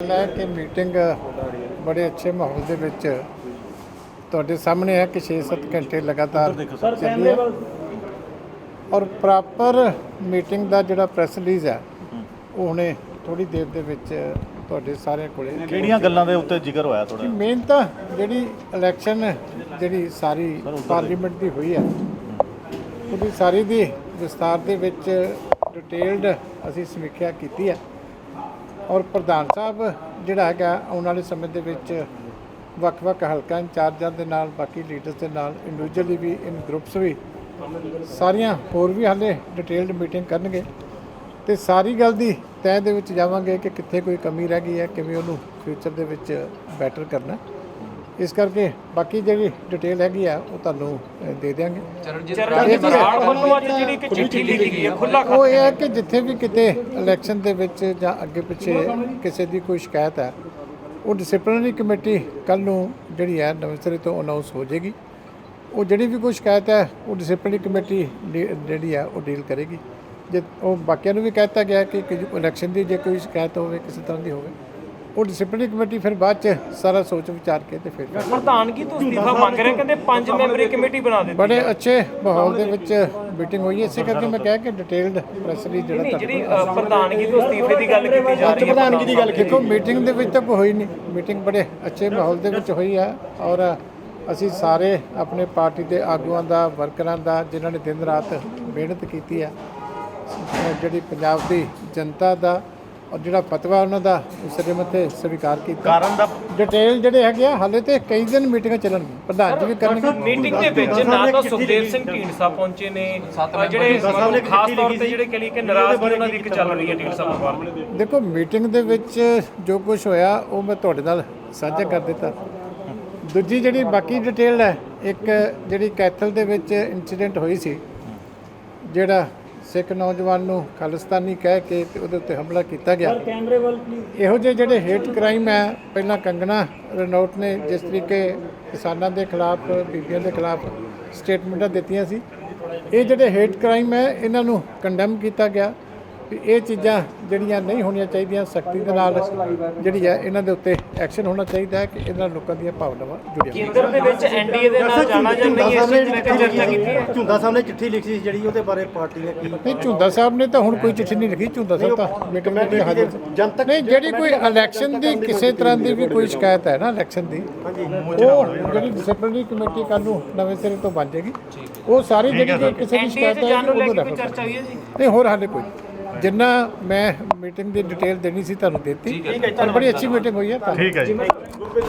ਹੈ ਕਿ ਮੀਟਿੰਗ ਬੜੇ ਅੱਛੇ ਮਾਹੌਲ ਦੇ ਵਿੱਚ ਤੁਹਾਡੇ ਸਾਹਮਣੇ ਹੈ ਕਿ 6-7 ਘੰਟੇ ਲਗਾਤਾਰ ਚੱਲੀ ਹੈ। ਔਰ ਪ੍ਰੋਪਰ ਮੀਟਿੰਗ ਦਾ ਜਿਹੜਾ ਪ੍ਰੈਸ ਰਿਲੀਜ਼ ਹੈ ਉਹ ਹੁਣੇ ਥੋੜੀ ਦੇਰ ਦੇ ਵਿੱਚ ਤੁਹਾਡੇ ਸਾਰਿਆਂ ਕੋਲੇ ਕਿਹੜੀਆਂ ਗੱਲਾਂ ਦੇ ਉੱਤੇ ਜ਼ਿਕਰ ਹੋਇਆ ਥੋੜਾ ਮੇਨ ਤਾਂ ਜਿਹੜੀ ਇਲੈਕਸ਼ਨ ਜਿਹੜੀ ਸਾਰੀ ਪਾਰਲੀਮੈਂਟ ਦੀ ਹੋਈ ਹੈ ਉਹਦੀ ਸਾਰੀ ਦੀ ਵਿਸਤਾਰ ਦੇ ਵਿੱਚ ਡਿਟੇਲਡ ਅਸੀਂ ਸਮੀਖਿਆ ਕੀਤੀ ਹੈ। ਔਰ ਪ੍ਰਧਾਨ ਸਾਹਿਬ, ਜਿਹੜਾ ਹੈਗਾ ਆਉਣ ਵਾਲੇ ਸਮੇਂ ਦੇ ਵਿੱਚ ਵੱਖ-ਵੱਖ ਹਲਕਾ ਇੰਚਾਰਜਾਂ ਦੇ ਨਾਲ, ਬਾਕੀ ਲੀਡਰਸ ਦੇ ਨਾਲ ਇੰਡੀਵਿਜੂਅਲੀ ਵੀ ਇਨ ਗਰੁੱਪਸ ਵੀ, ਸਾਰੀਆਂ ਹੋਰ ਵੀ ਹਾਲੇ ਡਿਟੇਲਡ ਮੀਟਿੰਗ ਕਰਨਗੇ। ਤੇ ਸਾਰੀ ਗੱਲ ਦੀ ਤੈਅ ਦੇ ਵਿੱਚ ਜਾਵਾਂਗੇ ਕਿ ਕਿੱਥੇ ਕੋਈ ਕਮੀ ਰਹਿ ਗਈ ਹੈ, ਕਿਵੇਂ ਉਹਨੂੰ ਫਿਊਚਰ ਦੇ ਵਿੱਚ ਬੈਟਰ ਕਰਨਾ। ਇਸ ਕਰਕੇ ਬਾਕੀ ਜਿਹੜੀ ਡਿਟੇਲ ਹੈਗੀ ਆ ਉਹ ਤੁਹਾਨੂੰ ਦੇ ਦਿਆਂਗੇ। ਚਰਨਜੀਤ ਬਰਾੜ ਵੱਲੋਂ ਅੱਜ ਜਿਹੜੀ ਇੱਕ ਚਿੱਠੀ ਲਿਖੀ ਗਈ ਹੈ ਖੁੱਲਾ ਉਹ ਇਹ ਹੈ ਕਿ ਜਿੱਥੇ ਵੀ ਕਿਤੇ ਇਲੈਕਸ਼ਨ ਦੇ ਵਿੱਚ ਜਾਂ ਅੱਗੇ ਪਿੱਛੇ ਕਿਸੇ ਦੀ ਕੋਈ ਸ਼ਿਕਾਇਤ ਹੈ ਉਹ ਡਿਸਪਲਿਨਰੀ ਕਮੇਟੀ ਕੱਲ ਨੂੰ ਜਿਹੜੀ ਹੈ ਨਵੇਂ ਸਿਰੇ ਤੋਂ ਅਨਾਉਂਸ ਹੋ ਜਾਏਗੀ। ਉਹ ਜਿਹੜੀ ਵੀ ਕੋਈ ਸ਼ਿਕਾਇਤ ਹੈ ਉਹ ਡਿਸਪਲਿਨਰੀ ਕਮੇਟੀ ਡੀ- ਜਿਹੜੀ ਹੈ ਉਹ ਡੀਲ ਕਰੇਗੀ। ਜੇ ਉਹ ਬਾਕੀਆਂ ਨੂੰ ਵੀ ਕਹਿਤਾ ਗਿਆ ਕਿ ਇਲੈਕਸ਼ਨ ਦੀ ਜੇ ਕੋਈ ਸ਼ਿਕਾਇਤ ਹੋਵੇ ਕਿਸੇ ਤਰ੍ਹਾਂ ਦੀ ਹੋਵੇ ਉਹ ਡਿਸਪਲਿਨਰੀ ਕਮੇਟੀ ਫਿਰ ਬਾਅਦ ਚ ਸਾਰਾ ਸੋਚ ਵਿਚਾਰ ਕੇ ਤੇ ਫਿਰ ਪ੍ਰਧਾਨਗੀ ਤੋਂ ਅਸਤੀਫਾ ਮੰਗ ਰਹੇ ਕਹਿੰਦੇ ਪੰਜ ਮੈਂਬਰੀ ਕਮੇਟੀ ਬਣਾ ਦਿੱਤੀ ਬੜੇ ਅੱਛੇ ਮਾਹੌਲ ਦੇ ਵਿੱਚ ਮੀਟਿੰਗ ਹੋਈ ਹੈ। ਇਸੇ ਕਰਕੇ ਮੈਂ ਕਿਹਾ ਕਿ ਡਿਟੇਲਡ ਪ੍ਰੈਸ ਰਿਲੀਜ਼ ਜਿਹੜਾ ਨਹੀਂ ਜਿਹੜੀ ਪ੍ਰਧਾਨਗੀ ਤੋਂ ਅਸਤੀਫੇ ਦੀ ਗੱਲ ਕੀਤੀ ਜਾ ਰਹੀ ਹੈ ਪ੍ਰਧਾਨਗੀ ਦੀ ਗੱਲ ਦੇਖੋ ਮੀਟਿੰਗ ਦੇ ਵਿੱਚ ਤਾਂ ਹੋਈ ਨਹੀਂ। ਮੀਟਿੰਗ ਬੜੇ ਅੱਛੇ ਮਾਹੌਲ ਦੇ ਵਿੱਚ ਹੋਈ ਹੈ ਔਰ ਅਸੀਂ ਸਾਰੇ ਆਪਣੇ ਪਾਰਟੀ ਦੇ ਆਗੂਆਂ ਦਾ ਵਰਕਰਾਂ ਦਾ ਜਿਨ੍ਹਾਂ ਨੇ ਦਿਨ ਰਾਤ ਮਿਹਨਤ ਕੀਤੀ ਹੈ ਜਿਹੜੀ ਪੰਜਾਬ ਦੀ ਜਨਤਾ ਦਾ ਔਰ ਜਿਹੜਾ ਫਤਵਾ ਉਹਨਾਂ ਦਾ ਉਹ ਸਿਰੇ ਮੱਥੇ ਸਵੀਕਾਰ ਕੀਤਾ। ਕਾਰਨ ਦਾ ਡਿਟੇਲ ਜਿਹੜੇ ਹੈਗੇ ਆ ਹਾਲੇ ਤੇ ਕਈ ਦਿਨ ਮੀਟਿੰਗਾਂ ਚੱਲਣਗੀਆਂ। ਪ੍ਰਧਾਨ ਜੀ ਵੀ ਕਰਨਗੇ। ਮੀਟਿੰਗ ਦੇ ਵਿੱਚ ਨਾ ਤਾਂ ਸੁਖਦੇਵ ਸਿੰਘ ਢੀਂਡਸਾ ਪਹੁੰਚੇ ਨੇ ਅ, ਜਿਹੜੇ ਖਾਸ ਤੌਰ ਤੇ ਜਿਹੜੇ ਕਲੀ ਕਿ ਨਾਰਾਜ਼ਗੀ ਉਹਨਾਂ ਦੀ ਇੱਕ ਚੱਲ ਰਹੀ ਹੈ ਢੀਂਡਸਾ ਪਰਿਵਾਰ ਨੂੰ ਦੇਖੋ ਮੀਟਿੰਗ ਦੇ ਵਿੱਚ ਜੋ ਕੁਝ ਹੋਇਆ ਉਹ ਮੈਂ ਤੁਹਾਡੇ ਨਾਲ ਸਾਂਝਾ ਕਰ ਦਿੱਤਾ। ਦੂਜੀ ਜਿਹੜੀ ਬਾਕੀ ਡਿਟੇਲ ਹੈ ਇੱਕ ਜਿਹੜੀ ਕੈਥਲ ਦੇ ਵਿੱਚ ਇਨਸੀਡੈਂਟ ਹੋਈ ਸੀ ਜਿਹੜਾ ਸਿੱਖ ਨੌਜਵਾਨ ਨੂੰ ਖਾਲਿਸਤਾਨੀ ਕਹਿ ਕੇ ਤੇ ਉਹਦੇ ਉੱਤੇ ਹਮਲਾ ਕੀਤਾ ਗਿਆ। ਇਹੋ ਜਿਹੇ ਜਿਹੜੇ ਹੇਟ ਕ੍ਰਾਈਮ ਹੈ ਪਹਿਲਾਂ ਕੰਗਣਾ ਰਣੌਤ ਨੇ ਜਿਸ ਤਰੀਕੇ ਕਿਸਾਨਾਂ ਦੇ ਖਿਲਾਫ ਬੀਬੀਆਂ ਦੇ ਖਿਲਾਫ ਸਟੇਟਮੈਂਟਾਂ ਦਿੱਤੀਆਂ ਸੀ। ਇਹ ਜਿਹੜੇ ਹੇਟ ਕ੍ਰਾਈਮ ਹੈ ਇਹਨਾਂ ਨੂੰ ਕੰਡੈਮ ਕੀਤਾ ਗਿਆ। ਵੀ ਇਹ ਚੀਜ਼ਾਂ ਜਿਹੜੀਆਂ ਨਹੀਂ ਹੋਣੀਆਂ ਚਾਹੀਦੀਆਂ ਸਖਤੀ ਦੇ ਨਾਲ ਜਿਹੜੀ ਹੈ ਇਹਨਾਂ ਦੇ ਉੱਤੇ ਐਕਸ਼ਨ ਹੋਣਾ ਚਾਹੀਦਾ ਹੈ ਕਿ ਇਹਨਾਂ ਲੋਕਾਂ ਦੀਆਂ ਭਾਵਨਾਵਾਂ ਜੁੜੀਆਂ ਹੋਣ। ਕੇਂਦਰ ਦੇ ਵਿੱਚ ਐਨਡੀਏ ਦੇ ਨਾਲ ਜਾਣਾ ਜਾਂ ਨਹੀਂ ਇਸ ਚੀਜ਼ ਤੇ ਚਰਚਾ ਕੀਤੀ ਹੈ? ਝੁੰਦਾ ਸਾਹਿਬ ਨੇ ਚਿੱਠੀ ਲਿਖੀ ਸੀ ਜਿਹੜੀ ਉਹਦੇ ਬਾਰੇ ਪਾਰਟੀ ਨੇ ਕੀ ਨਹੀਂ ਝੁੰਦਾ ਸਾਹਿਬ ਨੇ ਤਾਂ ਹੁਣ ਕੋਈ ਚਿੱਠੀ ਨਹੀਂ ਲਿਖੀ ਝੁੰਦਾ ਸਾਹਿਬ ਤਾਂ ਮੀਟਿੰਗ ਵਿੱਚ ਹਾਜ਼ਰ। ਜਨਤਕ ਨਹੀਂ ਜਿਹੜੀ ਕੋਈ ਇਲੈਕਸ਼ਨ ਦੀ ਕਿਸੇ ਤਰ੍ਹਾਂ ਦੀ ਵੀ ਕੋਈ ਸ਼ਿਕਾਇਤ ਹੈ ਨਾ ਇਲੈਕਸ਼ਨ ਦੀ ਉਹ ਜਿਹੜੀ ਡਿਸਪਲਿਨਰੀ ਕਮੇਟੀ ਕੱਲ ਨੂੰ ਨਵੇਂ ਸਿਰੇ ਤੋਂ ਬਣ ਜਾਏਗੀ। ਉਹ ਸਾਰੀ ਜਿਹੜੀ ਕਿਸੇ ਦੀ ਸ਼ਿਕਾਇਤ ਹੈ ਜਾਣ ਨੂੰ ਲੈ ਉਹਨੂੰ ਕੇ ਕੋਈ refer ਚਰਚਾ ਹੋਈ ਹੈ ਜੀ? ਨਹੀਂ ਹੋਰ ਹਾਲੇ ਕੋਈ ਜਿੰਨਾ ਮੈਂ ਮੀਟਿੰਗ ਦੀ ਡਿਟੇਲ ਦੇਣੀ ਸੀ ਤੁਹਾਨੂੰ ਦਿੱਤੀ। ਪਰ ਬੜੀ ਅੱਛੀ ਮੀਟਿੰਗ ਹੋਈ ਹੈ ਠੀਕ ਹੈ ਜੀ।